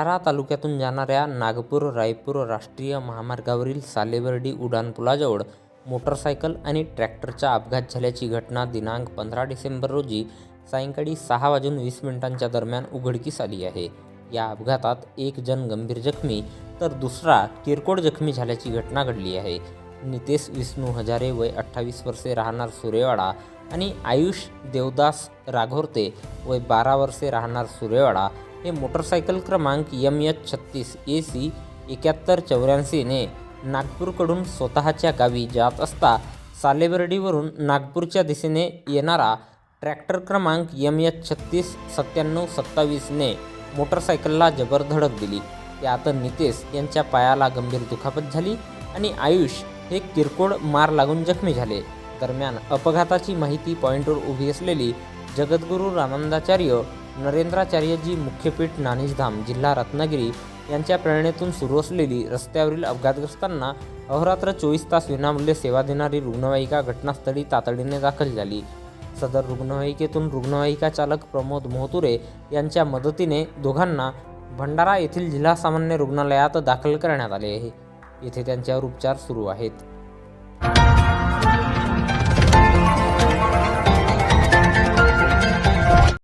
भंडारा तालुक्यातून जाणाऱ्या नागपूर रायपूर राष्ट्रीय महामार्गावरील सालेबर्डी उड्डाणपुलाजवळ मोटरसायकल आणि ट्रॅक्टरचा अपघात झाल्याची घटना दिनांक पंधरा डिसेंबर रोजी सायंकाळी सहा वाजून वीस मिनिटांच्या दरम्यान उघडकीस आली आहे. या अपघातात एक जण गंभीर जखमी तर दुसरा किरकोळ जखमी झाल्याची घटना घडली आहे. नितेश विष्णू हजारे वय अठ्ठावीस वर्षे राहणार सुरेवाडा आणि आयुष देवदास राघोरते वय बारा वर्षे राहणार सुरेवाडा हे मोटरसायकल क्रमांक यम एच छत्तीस ए सी एकाहत्तर चौऱ्याऐंशीने नागपूरकडून स्वतःच्या गावी जात असता सालेबर्डीवरून नागपूरच्या दिशेने येणारा ट्रॅक्टर क्रमांक यम एच छत्तीस सत्त्याण्णव सत्तावीसने मोटरसायकलला जबर धडक दिली. त्यात नितेश यांच्या पायाला गंभीर दुखापत झाली आणि आयुष हे किरकोळ मार लागून जखमी झाले. दरम्यान अपघाताची माहिती पॉईंटवर उभी असलेली जगद्गुरू रामानंदाचार्य नरेंद्राचार्यजी मुख्यपीठ नाणीजधाम जिल्हा रत्नागिरी यांच्या प्रेरणेतून सुरू असलेली रस्त्यावरील अपघातग्रस्तांना अहोरात्र चोवीस तास विनामूल्य सेवा देणारी रुग्णवाहिका घटनास्थळी तातडीने दाखल झाली. सदर रुग्णवाहिकेतून रुग्णवाहिका चालक प्रमोद मोहतुरे यांच्या मदतीने दोघांना भंडारा येथील जिल्हा सामान्य रुग्णालयात दाखल करण्यात आले आहे. येथे त्यांच्यावर उपचार सुरू आहेत.